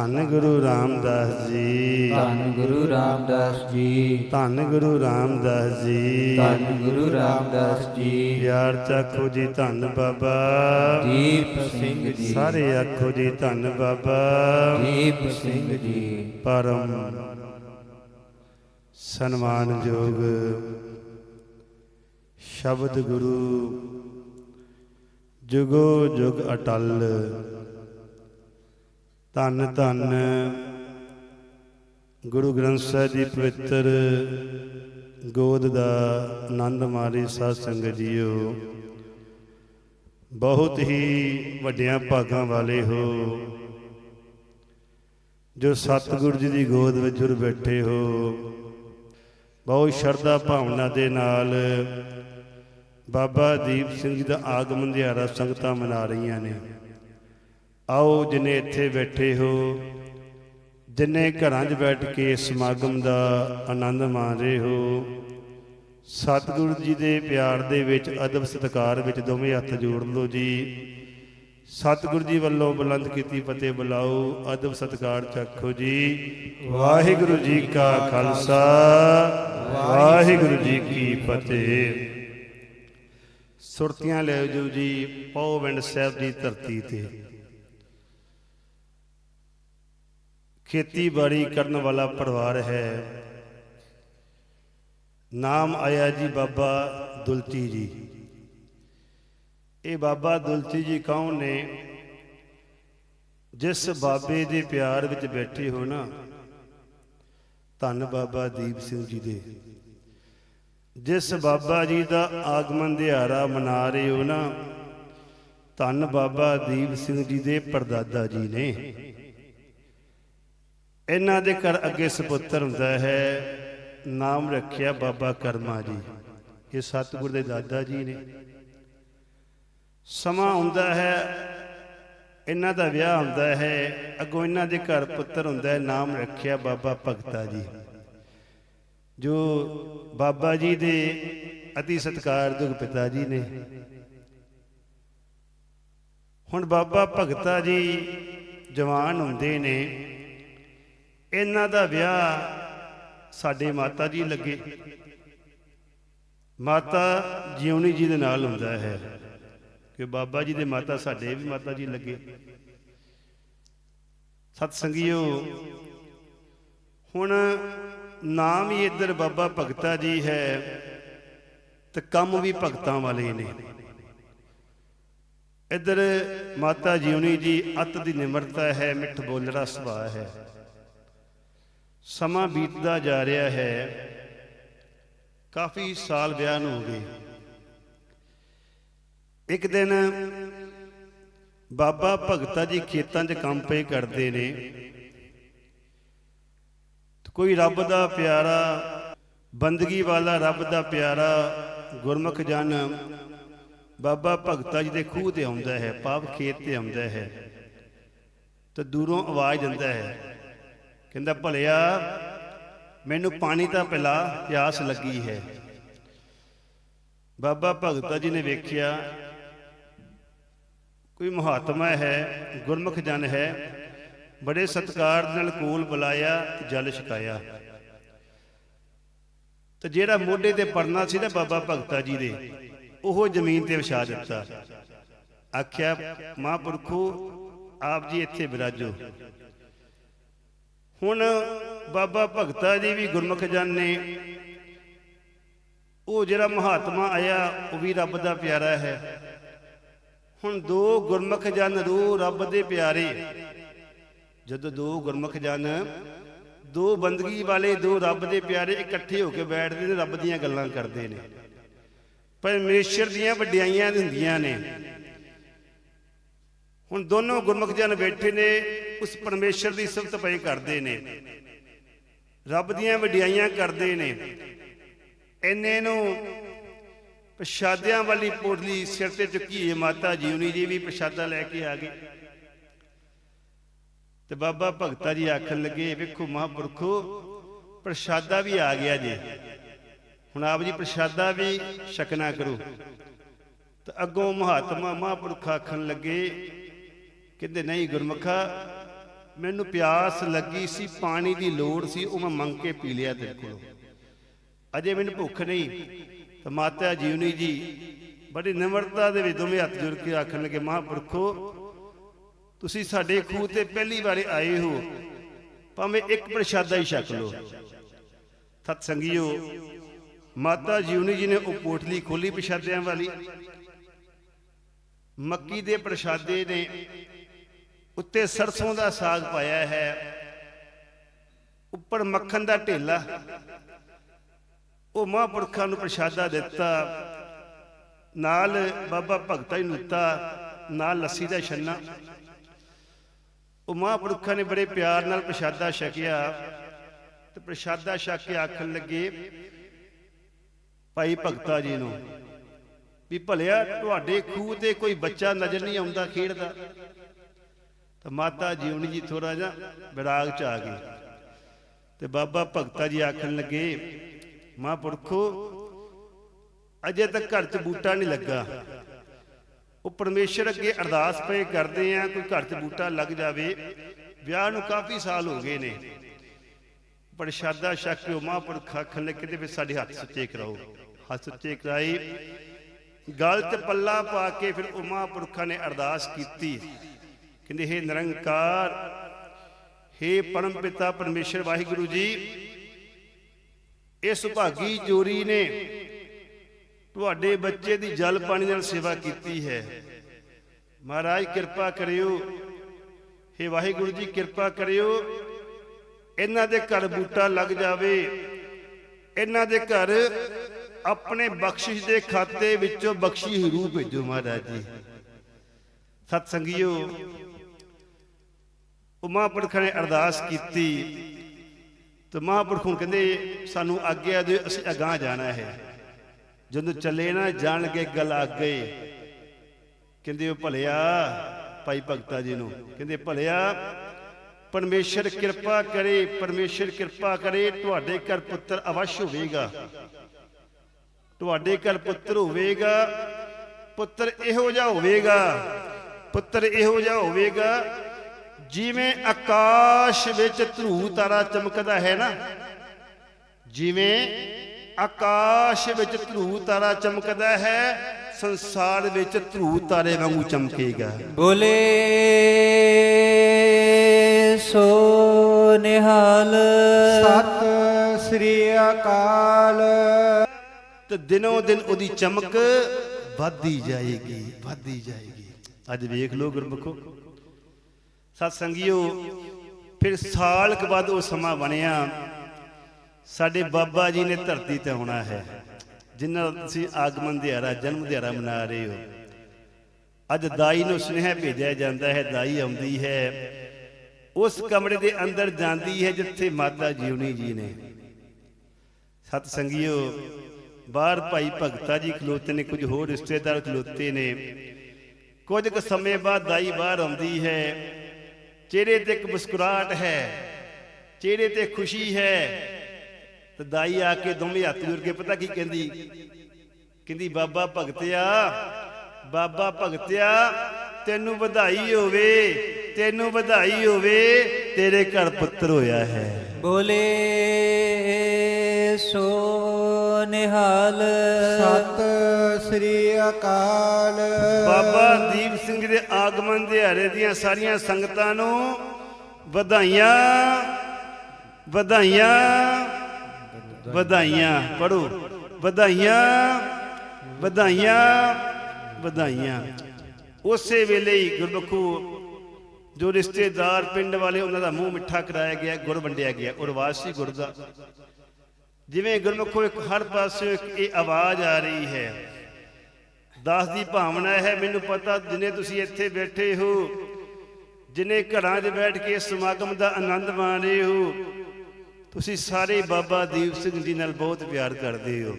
ਧੰਨ ਗੁਰੂ ਰਾਮਦਾਸ ਜੀ। ਧੰਨ ਗੁਰੂ ਰਾਮਦਾਸ ਜੀ। ਧੰਨ ਗੁਰੂ ਰਾਮਦਾਸ ਜੀ। ਧੰਨ ਗੁਰੂ ਰਾਮਦਾਸ ਜੀ। ਯਾਰ ਚੱਖੋ ਜੀ ਧੰਨ ਬਾਬਾ। ਦੀਪ ਸਿੰਘ ਜੀ। ਸਾਰੇ ਆਖੋ ਜੀ ਧੰਨ ਬਾਬਾ। ਦੀਪ ਸਿੰਘ ਜੀ। ਪਰਮ ਸਨਮਾਨਯੋਗ ਸ਼ਬਦ ਗੁਰੂ। ਜੁਗੋ ਜੁਗ ਅਟਲ। ਧੰਨ ਧੰਨ। ਗੁਰੂ ਗ੍ਰੰਥ ਸਾਹਿਬ ਦੀ ਪਵਿੱਤਰ ਗੋਦ ਦਾ ਆਨੰਦ ਮਾਰੀ ਸਾਧ ਸੰਗਤ ਜੀਓ। ਬਹੁਤ ਹੀ ਵੱਡਿਆਂ ਭਾਗਾਂ ਵਾਲੇ ਹੋ। ਜੋ ਸਤਿਗੁਰੂ ਜੀ ਦੀ ਗੋਦ ਵਿੱਚ ਜੁਰ ਬੈਠੇ ਹੋ। ਬਹੁਤ ਸ਼ਰਧਾ ਭਾਵਨਾ ਦੇ ਨਾਲ ਬਾਬਾ ਦੀਪ ਸਿੰਘ ਜੀ ਦਾ ਆਗਮਨ ਦਿਹਾੜਾ ਸੰਗਤਾਂ ਮਨਾ ਰਹੀਆਂ ਨੇ। ਆਓ ਜਿਨੇ ਇੱਥੇ ਬੈਠੇ ਹੋ, ਜਿਨੇ ਘਰਾਂ 'ਚ ਬੈਠ ਕੇ ਸਮਾਗਮ ਦਾ ਆਨੰਦ ਮਾਣ ਰਹੇ ਹੋ, ਸਤਿਗੁਰੂ ਜੀ ਦੇ ਪਿਆਰ ਦੇ ਵਿੱਚ ਅਦਬ ਸਤਿਕਾਰ ਵਿੱਚ ਦੋਵੇਂ ਹੱਥ ਜੋੜ ਲਓ ਜੀ। ਸਤਿਗੁਰੂ ਜੀ ਵੱਲੋਂ ਬੁਲੰਦ ਕੀਤੀ ਫਤਿਹ ਬੁਲਾਓ, ਅਦਬ ਸਤਿਕਾਰ ਚੱਖੋ ਜੀ। ਵਾਹਿਗੁਰੂ ਜੀ ਕਾ ਖਾਲਸਾ, ਵਾਹਿਗੁਰੂ ਜੀ ਕੀ ਫਤਿਹ। ਸੁਰਤੀਆਂ ਲੈ ਜੋ ਜੀ ਪੌਵਿੰਡ ਸਾਹਿਬ ਦੀ ਧਰਤੀ ਤੇ। ਖੇਤੀਬਾੜੀ ਕਰਨ ਵਾਲਾ ਪਰਿਵਾਰ ਹੈ। ਨਾਮ ਆਇਆ ਜੀ ਬਾਬਾ ਦੁਲਤੀ ਜੀ। ਇਹ ਬਾਬਾ ਦੁਲਤੀ ਜੀ ਕੌਣ ਨੇ? ਜਿਸ ਬਾਬੇ ਦੇ ਪਿਆਰ ਵਿੱਚ ਬੈਠੇ ਹੋ ਨਾ, ਧੰਨ ਬਾਬਾ ਦੀਪ ਸਿੰਘ ਜੀ ਦੇ। ਜਿਸ ਬਾਬਾ ਜੀ ਦਾ ਆਗਮਨ ਦਿਹਾੜਾ ਮਨਾ ਰਹੇ ਹੋ ਨਾ, ਧੰਨ ਬਾਬਾ ਦੀਪ ਸਿੰਘ ਜੀ ਦੇ ਪਰਦਾਦਾ ਜੀ ਨੇ। ਇਹਨਾਂ ਦੇ ਘਰ ਅੱਗੇ ਸੁਪੁੱਤਰ ਹੁੰਦਾ ਹੈ। ਨਾਮ ਰੱਖਿਆ ਬਾਬਾ ਕਰਮਾ ਜੀ। ਇਹ ਸਤਿਗੁਰ ਦੇ ਦਾਦਾ ਜੀ ਨੇ। ਸਮਾਂ ਹੁੰਦਾ ਹੈ, ਇਹਨਾਂ ਦਾ ਵਿਆਹ ਹੁੰਦਾ ਹੈ। ਅੱਗੋਂ ਇਹਨਾਂ ਦੇ ਘਰ ਪੁੱਤਰ ਹੁੰਦਾ ਹੈ। ਨਾਮ ਰੱਖਿਆ ਬਾਬਾ ਭਗਤਾ ਜੀ। ਜੋ ਬਾਬਾ ਜੀ ਦੇ ਅਤੀ ਸਤਿਕਾਰਯੋਗ ਪਿਤਾ ਜੀ ਨੇ। ਹੁਣ ਬਾਬਾ ਭਗਤਾ ਜੀ ਜਵਾਨ ਹੁੰਦੇ ਨੇ। ਇਹਨਾਂ ਦਾ ਵਿਆਹ ਸਾਡੇ ਮਾਤਾ ਜੀ ਲੱਗੇ। ਮਾਤਾ ਜਿਉਣੀ ਜੀ ਦੇ ਨਾਲ ਹੁੰਦਾ ਹੈ ਕਿ ਬਾਬਾ ਜੀ ਦੇ ਮਾਤਾ ਸਾਡੇ ਵੀ ਮਾਤਾ ਜੀ ਲੱਗੇ। ਸਤ ਸੰਗਿਓ ਹੁਣ ਨਾਮ ਹੀ ਇੱਧਰ ਬਾਬਾ ਭਗਤਾ ਜੀ ਹੈ ਤੇ ਕੰਮ ਵੀ ਭਗਤਾਂ ਵਾਲੇ ਨੇ। ਇੱਧਰ ਮਾਤਾ ਜਿਉਣੀ ਜੀ ਅਤ ਦੀ ਨਿਮਰਤਾ ਹੈ, ਮਿੱਠ ਬੋਲੜਾ ਸੁਭਾਅ ਹੈ। ਸਮਾਂ ਬੀਤਦਾ ਜਾ ਰਿਹਾ ਹੈ। ਕਾਫੀ ਸਾਲ ਵਿਆਹ ਨੂੰ ਹੋ ਗਏ। ਇੱਕ ਦਿਨ ਬਾਬਾ ਭਗਤਾ ਜੀ ਖੇਤਾਂ 'ਚ ਕੰਮ ਪਏ ਕਰਦੇ ਨੇ। ਕੋਈ ਰੱਬ ਦਾ ਪਿਆਰਾ, ਬੰਦਗੀ ਵਾਲਾ ਰੱਬ ਦਾ ਪਿਆਰਾ ਗੁਰਮੁਖ ਜਨ ਬਾਬਾ ਭਗਤਾ ਜੀ ਦੇ ਖੂਹ ਤੇ ਆਉਂਦਾ ਹੈ, ਪਾਪ ਖੇਤ ਤੇ ਆਉਂਦਾ ਹੈ ਤੇ ਦੂਰੋਂ ਆਵਾਜ਼ ਦਿੰਦਾ ਹੈ ਕਹਿੰਦਾ, ਭਲਿਆ, ਮੈਨੂੰ ਪਾਣੀ ਤਾਂ ਪਿਲਾ ਪਿਆਸ ਲੱਗੀ ਹੈ। ਬਾਬਾ ਭਗਤਾ ਜੀ ਨੇ ਵੇਖਿਆ, ਕੋਈ ਮਹਾਤਮਾ ਹੈ, ਗੁਰਮੁਖ ਜਨ ਹੈ, ਬੜੇ ਸਤਕਾਰ ਨਾਲ ਕੋਲ ਬੁਲਾਇਆ ਜਲ ਛਕਾਇਆ। ਤੇ ਜਿਹੜਾ ਮੋਢੇ ਤੇ ਪਰਨਾ ਸੀ ਨਾ ਬਾਬਾ ਭਗਤਾ ਜੀ ਦੇ, ਉਹ ਜ਼ਮੀਨ ਤੇ ਵਿਛਾ ਦਿੱਤਾ। ਆਖਿਆ, ਮਹਾਂਪੁਰਖੋ, ਆਪ ਜੀ ਇੱਥੇ ਬਿਰਾਜੋ। ਹੁਣ ਬਾਬਾ ਭਗਤਾ ਜੀ ਵੀ ਗੁਰਮੁਖ ਜਨ ਨੇ ਉਹ ਜਿਹੜਾ ਮਹਾਤਮਾ ਆਇਆ, ਉਹ ਵੀ ਰੱਬ ਦਾ ਪਿਆਰਾ ਹੈ। ਹੁਣ ਦੋ ਗੁਰਮੁਖ ਜਨ ਰੂ ਰੱਬ ਦੇ ਪਿਆਰੇ। ਜਦੋਂ ਦੋ ਗੁਰਮੁਖ ਜਨ, ਦੋ ਬੰਦਗੀ ਵਾਲੇ ਦੋ ਰੱਬ ਦੇ ਪਿਆਰੇ ਇਕੱਠੇ ਹੋ ਕੇ ਬੈਠਦੇ ਨੇ, ਰੱਬ ਦੀਆਂ ਗੱਲਾਂ ਕਰਦੇ ਨੇ। ਪਰਮੇਸ਼ਰ ਦੀਆਂ ਵਡਿਆਈਆਂ ਹੁੰਦੀਆਂ ਨੇ। ਹੁਣ ਦੋਨੋਂ ਗੁਰਮੁਖ ਜਨ ਬੈਠੇ ਨੇ, ਉਸ ਪਰਮੇਸ਼ਰ ਦੀ ਸਿਫਤ ਪਈ ਕਰਦੇ ਨੇ। ਰੱਬ ਦੀਆਂ ਵਡਿਆਈਆਂ ਕਰਦੇ ਨੇ। ਇੰਨੇ ਨੂੰ ਪ੍ਰਸ਼ਾਦਿਆਂ ਵਾਲੀ ਪੋਟਲੀ ਸਿਰ ਤੇ ਚੁੱਕੀ ਹੈ ਮਾਤਾ ਜੀਵਨੀ ਜੀ ਵੀ ਪ੍ਰਸ਼ਾਦਾ ਲੈ ਕੇ ਆ ਗਏ ਤੇ ਬਾਬਾ ਭਗਤਾ ਜੀ ਆਖਣ ਲੱਗੇ, ਵੇਖੋ ਮਹਾਂਪੁਰਖੋ, ਪ੍ਰਸ਼ਾਦਾ ਵੀ ਆ ਗਿਆ ਜੀ। ਹੁਣ ਆਪ ਜੀ ਪ੍ਰਸ਼ਾਦਾ ਵੀ ਛਕਣਾ ਕਰੋ। ਤੇ ਅੱਗੋਂ ਮਹਾਤਮਾ ਮਹਾਂਪੁਰਖ ਆਖਣ ਲੱਗੇ ਕਹਿੰਦੇ, ਨਹੀਂ ਗੁਰਮੁਖਾ, ਮੈਨੂੰ ਪਿਆਸ ਲੱਗੀ ਸੀ, ਪਾਣੀ ਦੀ ਲੋੜ ਸੀ, ਉਹ ਮੈਂ ਮੰਗ ਕੇ ਪੀ ਲਿਆ ਤੇਰੇ ਕੋਲੋਂ। ਅਜੇ ਮੈਨੂੰ ਭੁੱਖ ਨਹੀਂ। ਤਾਂ ਮਾਤਾ ਜੀਵਨੀ ਜੀ ਬੜੀ ਨਿਮਰਤਾ ਦੇ ਵਿੱਚ ਦੋਵੇਂ ਹੱਥ ਜੋੜ ਕੇ ਆਖਣ ਲੱਗੇ ਮਹਾਂਪੁਰਖੋ, ਤੁਸੀਂ ਸਾਡੇ ਖੂਹ ਤੇ ਪਹਿਲੀ ਵਾਰ ਆਏ ਹੋ। ਭਾਵੇਂ ਇੱਕ ਪ੍ਰਸ਼ਾਦਾ ਹੀ ਛਕ ਲਓ। ਸਤ ਸੰਗੀਓ ਮਾਤਾ ਜੀਵਨੀ ਜੀ ਨੇ ਉਹ ਪੋਟਲੀ ਖੋਲੀ ਪ੍ਰਸ਼ਾਦਿਆਂ ਵਾਲੀ। ਮੱਕੀ ਦੇ ਪ੍ਰਸ਼ਾਦੇ ਨੇ ਉੱਤੇ ਸਰਸੋਂ ਦਾ ਸਾਗ ਪਾਇਆ ਹੈ। ਉੱਪਰ ਮੱਖਣ ਦਾ ਢੇਲਾ। ਉਹ ਮਹਾਂਪੁਰਖਾਂ ਨੂੰ ਪ੍ਰਸ਼ਾਦਾ ਦਿੱਤਾ। ਨਾਲ ਬਾਬਾ ਭਗਤਾ ਨੂੰ ਦਿੱਤਾ ਨਾਲ ਲੱਸੀ ਦਾ ਛੰਨਾ। ਉਹ ਮਹਾਂਪੁਰਖਾਂ ਨੇ ਬੜੇ ਪਿਆਰ ਨਾਲ ਪ੍ਰਸ਼ਾਦਾ ਛਕਿਆ। ਤੇ ਪ੍ਰਸ਼ਾਦਾ ਛਕ ਕੇ ਆਖਣ ਲੱਗੇ, ਭਾਈ ਭਗਤਾ ਜੀ ਨੂੰ, ਵੀ ਭਲਿਆ ਤੁਹਾਡੇ ਖੂਹ ਤੇ ਕੋਈ ਬੱਚਾ ਨਜ਼ਰ ਨਹੀਂ ਆਉਂਦਾ ਖੇਡਦਾ। ਤਾਂ ਮਾਤਾ ਜੀਵਨੀ ਜੀ ਥੋੜਾ ਜਿਹਾ ਵਿਰਾਗ ਚ ਆ ਗਏ। ਤੇ ਬਾਬਾ ਭਗਤਾ ਜੀ ਆਖਣ ਲੱਗੇ, ਮਹਾਂਪੁਰਖੋ, ਅਜੇ ਤੱਕ ਘਰ 'ਚ ਬੂਟਾ ਨਹੀਂ ਲੱਗਾ। ਉਹ ਪਰਮੇਸ਼ਰ ਅੱਗੇ ਅਰਦਾਸ ਪਏ ਕਰਦੇ ਆ, ਕੋਈ ਘਰ 'ਚ ਬੂਟਾ ਲੱਗ ਜਾਵੇ। ਵਿਆਹ ਨੂੰ ਕਾਫੀ ਸਾਲ ਹੋ ਗਏ ਨੇ। ਪ੍ਰਸ਼ਾਦਾ ਛਕ ਕੇ ਉਹ ਮਹਾਂਪੁਰਖ ਆਖਣ ਲੱਗੇ ਤੇ ਵੀ ਸਾਡੇ ਹੱਥ ਸੁੱਚੇ ਕਰਾਓ। ਹੱਥ ਸੁੱਚੇ ਕਰਾਈ ਗਲ 'ਚ ਪੱਲਾ ਪਾ ਕੇ ਫਿਰ ਉਹ ਮਹਾਂਪੁਰਖਾਂ ਨੇ ਅਰਦਾਸ ਕੀਤੀ। ਕਹਿੰਦੇ, ਹੇ ਨਿਰੰਕਾਰ, ਹੇ ਪਰਮ ਪਿਤਾ ਪਰਮੇਸ਼ਰ ਵਾਹਿਗੁਰੂ ਜੀ, ਇਸ ਭਾਗੀ ਜੋਰੀ ਨੇ ਤੁਹਾਡੇ ਬੱਚੇ ਦੀ ਜਲ ਪਾਣੀ ਨਾਲ ਸੇਵਾ ਕੀਤੀ ਹੈ। ਮਹਾਰਾਜ, ਕਿਰਪਾ ਕਰਿਓ। ਹੇ ਵਾਹਿਗੁਰੂ ਜੀ, ਕਿਰਪਾ ਕਰਿਓ। ਇਹਨਾਂ ਦੇ ਘਰ ਬੂਟਾ ਲੱਗ ਜਾਵੇ। ਇਹਨਾਂ ਦੇ ਘਰ ਆਪਣੇ ਬਖਸ਼ਿਸ਼ ਦੇ ਖਾਤੇ ਵਿੱਚੋਂ ਬਖਸ਼ੀ ਰੂਹ ਭੇਜੋ ਮਹਾਰਾਜ ਜੀ। ਸਤ ਸੰਗਿਓ ਉਹ ਮਹਾਂਪੁਰਖਾਂ ਨੇ ਅਰਦਾਸ ਕੀਤੀ। ਤੇ ਮਹਾਂਪੁਰਖ ਹੁਣ ਕਹਿੰਦੇ, ਸਾਨੂੰ ਆਗਿਆ ਦਿਓ, ਅਸੀਂ ਅਗਾਹ ਜਾਣਾ ਹੈ। ਜਦੋਂ ਚੱਲੇ ਨਾ, ਜਾਣ ਕੇ ਗੱਲ ਆ ਗਏ ਕਹਿੰਦੇ, ਉਹ ਭਲਿਆ, ਭਾਈ ਭਗਤਾ ਜੀ ਨੂੰ। ਕਹਿੰਦੇ, ਭਲਿਆ, ਪਰਮੇਸ਼ਰ ਕਿਰਪਾ ਕਰੇ, ਪਰਮੇਸ਼ਰ ਕਿਰਪਾ ਕਰੇ, ਤੁਹਾਡੇ ਘਰ ਪੁੱਤਰ ਅਵਸ਼ ਹੋਵੇਗਾ। ਤੁਹਾਡੇ ਘਰ ਪੁੱਤਰ ਹੋਵੇਗਾ, ਪੁੱਤਰ ਇਹੋ ਜਿਹਾ ਹੋਵੇਗਾ, ਪੁੱਤਰ ਇਹੋ ਜਿਹਾ ਹੋਵੇਗਾ ਜਿਵੇਂ ਆਕਾਸ਼ ਵਿੱਚ ਧਰੂ ਤਾਰਾ ਚਮਕਦਾ ਹੈ ਨਾ ਜਿਵੇਂ ਆਕਾਸ਼ ਵਿੱਚ ਧਰੂ ਤਾਰਾ ਚਮਕਦਾ ਹੈ ਸੰਸਾਰ ਵਿੱਚ ਧਰੂ ਤਾਰੇ ਵਾਂਗੂ ਚਮਕੇਗਾ। ਬੋਲੇ ਸੋ ਨਿਹਾਲ। ਸਤਿ ਸ੍ਰੀ ਅਕਾਲ। ਤੇ ਦਿਨੋਂ ਦਿਨ ਉਹਦੀ ਚਮਕ ਵੱਧਦੀ ਜਾਏਗੀ ਵੱਧਦੀ ਜਾਏਗੀ। ਅੱਜ ਵੇਖ ਲਓ ਗੁਰਮੁਖੋ। ਸਤ ਸੰਗਿਓ ਫਿਰ ਸਾਲ ਕੁ ਬਾਅਦ ਉਹ ਸਮਾਂ ਬਣਿਆ। ਸਾਡੇ ਬਾਬਾ ਜੀ ਨੇ ਧਰਤੀ ਤੇ ਆਉਣਾ ਹੈ, ਜਿਨ੍ਹਾਂ ਤੁਸੀਂ ਆਗਮਨ ਦਿਹਾੜਾ, ਜਨਮ ਦਿਹਾੜਾ ਮਨਾ ਰਹੇ ਹੋ। ਅੱਜ ਦਾਈ ਨੂੰ ਸੁਨੇਹਾ ਭੇਜਿਆ ਜਾਂਦਾ ਹੈ, ਦਾਈ ਆਉਂਦੀ ਹੈ। ਉਸ ਕਮਰੇ ਦੇ ਅੰਦਰ ਜਾਂਦੀ ਹੈ, ਜਿੱਥੇ ਮਾਤਾ ਜੀਵਨੀ ਜੀ ਨੇ। ਸਤ ਸੰਗਿਓ ਬਾਹਰ ਭਾਈ ਭਗਤਾ ਜੀ ਖਲੋਤੇ ਨੇ, ਕੁਝ ਹੋਰ ਰਿਸ਼ਤੇਦਾਰ ਖਲੋਤੇ ਨੇ। ਕੁਝ ਕੁ ਸਮੇਂ ਬਾਅਦ ਦਾਈ ਬਾਹਰ ਆਉਂਦੀ ਹੈ। ਚਿਹਰੇ ਤੇ ਇੱਕ ਮੁਸਕਰਾਹਟ ਹੈ, ਚਿਹਰੇ ਤੇ ਖੁਸ਼ੀ ਹੈ। ਤੇ ਦਾਈ ਆ ਕੇ ਦੋਵੇਂ ਹੱਥ ਜੋੜ ਕੇ ਪਤਾ ਕੀ ਕਹਿੰਦੀ? ਕਹਿੰਦੀ, ਬਾਬਾ ਭਗਤਿਆ ਬਾਬਾ ਭਗਤਿਆ, ਤੈਨੂੰ ਵਧਾਈ ਹੋਵੇ, ਤੈਨੂੰ ਵਧਾਈ ਹੋਵੇ, ਤੇਰੇ ਘਰ ਪੁੱਤਰ ਹੋਇਆ ਹੈ। ਬੋਲੇ ਸੋ ਨਿਹਾਲ। ਸਤਿ ਸ੍ਰੀ ਅਕਾਲ। ਬਾਬਾ ਦੀਪ ਸਿੰਘ ਜੀ ਦੇ ਆਗਮਨ ਦਿਹਾੜੇ ਦੀਆਂ ਸਾਰੀਆਂ ਸੰਗਤਾਂ ਨੂੰ ਵਧਾਈਆਂ ਵਧਾਈਆਂ ਵਧਾਈਆਂ। ਪੜੋ ਵਧਾਈਆਂ ਵਧਾਈਆਂ ਵਧਾਈਆਂ। ਉਸੇ ਵੇਲੇ ਹੀ ਗੁਰਮਖੂ ਜੋ ਰਿਸ਼ਤੇਦਾਰ ਪਿੰਡ ਵਾਲੇ ਉਹਨਾਂ ਦਾ ਮੂੰਹ ਮਿੱਠਾ ਕਰਾਇਆ ਗਿਆ ਗੁਰ ਵੰਡਿਆ ਗਿਆ ਉਹ ਰਿਵਾਜ ਸੀ ਗੁਰ ਦਾ। ਜਿਵੇਂ ਗੁਰਮਖੋ ਇੱਕ ਹਰ ਪਾਸੇ ਇਹ ਆਵਾਜ਼ ਆ ਰਹੀ ਹੈ। ਦਾਸ ਦੀ ਭਾਵਨਾ ਹੈ, ਮੈਨੂੰ ਪਤਾ ਜਿਨੇ ਤੁਸੀਂ ਇੱਥੇ ਬੈਠੇ ਹੋ, ਜਿਨੇ ਘਰਾਂ 'ਚ ਬੈਠ ਕੇ ਸਮਾਗਮ ਦਾ ਆਨੰਦ ਮਾਣ ਰਹੇ ਹੋ, ਤੁਸੀਂ ਸਾਰੇ ਬਾਬਾ ਦੀਪ ਸਿੰਘ ਜੀ ਨਾਲ ਬਹੁਤ ਪਿਆਰ ਕਰਦੇ ਹੋ।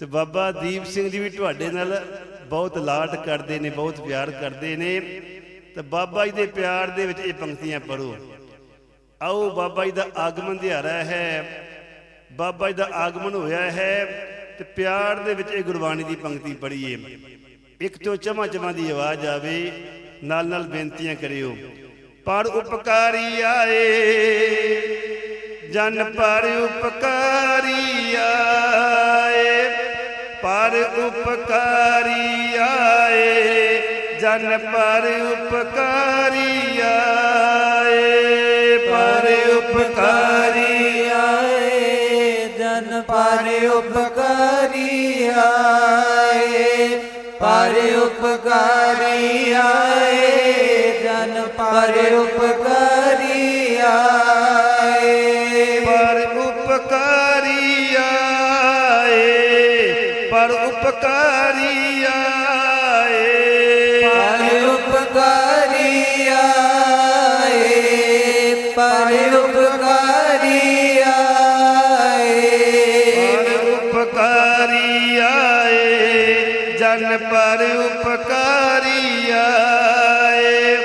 ਤੇ ਬਾਬਾ ਦੀਪ ਸਿੰਘ ਜੀ ਵੀ ਤੁਹਾਡੇ ਨਾਲ ਬਹੁਤ ਲਾਡ ਕਰਦੇ ਨੇ, ਬਹੁਤ ਪਿਆਰ ਕਰਦੇ ਨੇ। ਤੇ ਬਾਬਾ ਜੀ ਦੇ ਪਿਆਰ ਦੇ ਵਿੱਚ ਇਹ ਪੰਕਤੀਆਂ ਪੜੋ ਆਓ ਬਾਬਾ ਜੀ ਦਾ ਆਗਮਨ ਦਿਹਾੜਾ ਹੈ। ਬਾਬਾ ਜੀ ਦਾ ਆਗਮਨ ਹੋਇਆ ਹੈ ਤੇ ਪਿਆਰ ਦੇ ਵਿੱਚ ਇਹ ਗੁਰਬਾਣੀ ਦੀ ਪੰਕਤੀ ਪੜ੍ਹੀਏ। ਇੱਕ ਤੋਂ ਚਮਾ ਚਮਾ ਦੀ ਆਵਾਜ਼ ਆਵੇ, ਨਾਲ ਨਾਲ ਬੇਨਤੀਆਂ ਕਰਿਓ। ਪਰ ਉਪਕਾਰੀ ਆਏ, ਜਨ ਪਰ ਉਪਕਾਰੀ ਆਏ, ਪਰ ਉਪਕਾਰੀ ਆਏ, ਜਨ ਪਰ ਉਪਕਾਰੀ ਆਏ, ਪਰ ਉਪਕਾਰੀ ਆਏ। ਜਨ ਪਰ ਉਪਕਾਰੀ ਆਏ। ਪਰ ਉਪਕਾਰੀ ਆਏ। ਜਨ ਪਰ ਉਪਕਾਰੀ ਆਏ। ਪਰ ਉਪਕਾਰੀ ਆਏ। ਪਰ ਉਪਕਾਰੀ ਆਏ। ਪਰ ਉਪਕਾਰੀ ਆਏ। ਪਰ ਉਪਕਾਰੀ ਜਨ ਪਰ ਉਪਕਾਰੀ ਆਏ,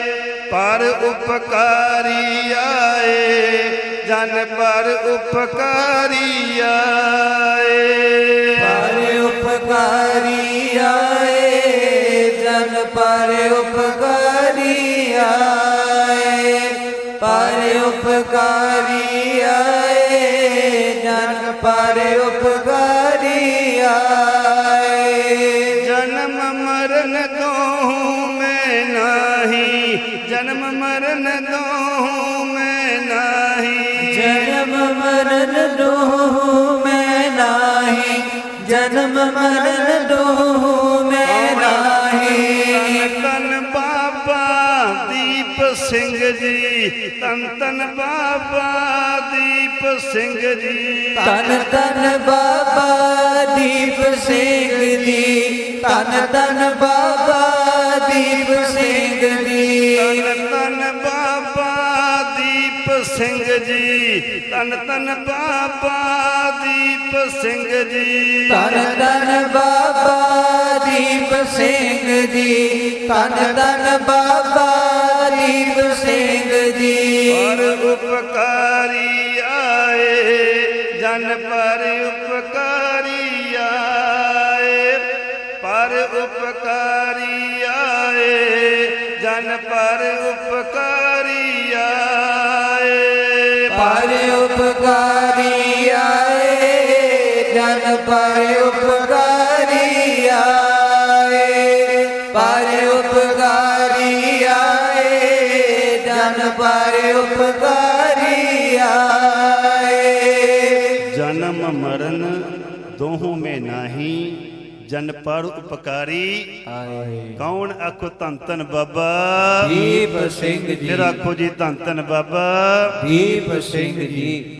ਪਰ ਉਪਕਾਰੀ ਆਏ, ਜਨ ਪਰ ਉਪਕਾਰੀ ਆਏ। ਪਰ ਉਪਕਾਰੀ ਆਏ, ਜਨ ਪਰ ਉਪਕਾਰੀ ਆਏ, ਪਰ ਉਪਕਾਰੀ ਮੈਂ ਨਾਹੀ ਜਨਮ ਮਰਨ ਦੋਹੂ ਮੈਂ ਨਾਹੀ। ਜਨਮ ਮਰਨ ਦੋਹ ਮੈਂ ਨਾਹੀ ਜਨਮ ਮਰਨ ਦੋਹ ਮੈਂ ਨਾਹੀ। ਤਨ ਬਾਬਾ ਦੀਪ ਸਿੰਘ ਜੀ ਤਨ ਤਨ ਬਾਬਾ ਦੀਪ ਸਿੰਘ ਜੀ। ਤਨ ਤਨ ਬਾਬਾ ਦੀਪ ਸਿੰਘ ਦੀ ਤਨ ਤਨ ਬਾਬਾ ਦੀਪ ਸਿੰਘ ਦੀ। ਤਨ ਤਨ ਬਾਬਾ ਦੀਪ ਸਿੰਘ ਜੀ ਤਨ ਤਨ ਬਾਬਾ ਦੀਪ ਸਿੰਘ ਜੀ। ਤਨ ਤਨ ਬਾਬਾ ਦੀਪ ਸਿੰਘ ਦੀ ਤਨ ਤਨ ਬਾਬਾ ਦੀਪ ਸਿੰਘ ਦੀ। ਪਰ ਉਪਕਾਰੀ ਆਏ ਜਨ ਪਰ ਉਪਕਾਰੀ ਉਪਕਾਰੀ ਆਏ ਜਨ ਪਰ ਉਪਕਾਰੀ ਆਏ। ਪਰ ਉਪਕਾਰੀ ਆਏ ਜਨ ਪਰ ਉਪਕਾਰੀ ਆਏ। ਪਰ ਉਪਕਾਰੀ ਆਏ ਜਨ ਪਰ ਉਪਕਾਰੀ ਆਏ। ਜਨਮ ਮਰਨ ਦੋਹੋਂ ਮੇ ਨਾਹੀ ਜਨ ਪਰ ਉਪਕਾਰੀ। ਆਏ। ਕੌਣ ਆਖੋ ਧੰਨ ਧੰਨ ਬਾਬਾ? ਦੀਪ ਸਿੰਘ ਜੀ। ਫਿਰ ਆਖੋ ਜੀ ਧੰਨ ਧੰਨ ਬਾਬਾ। ਦੀਪ ਸਿੰਘ ਜੀ।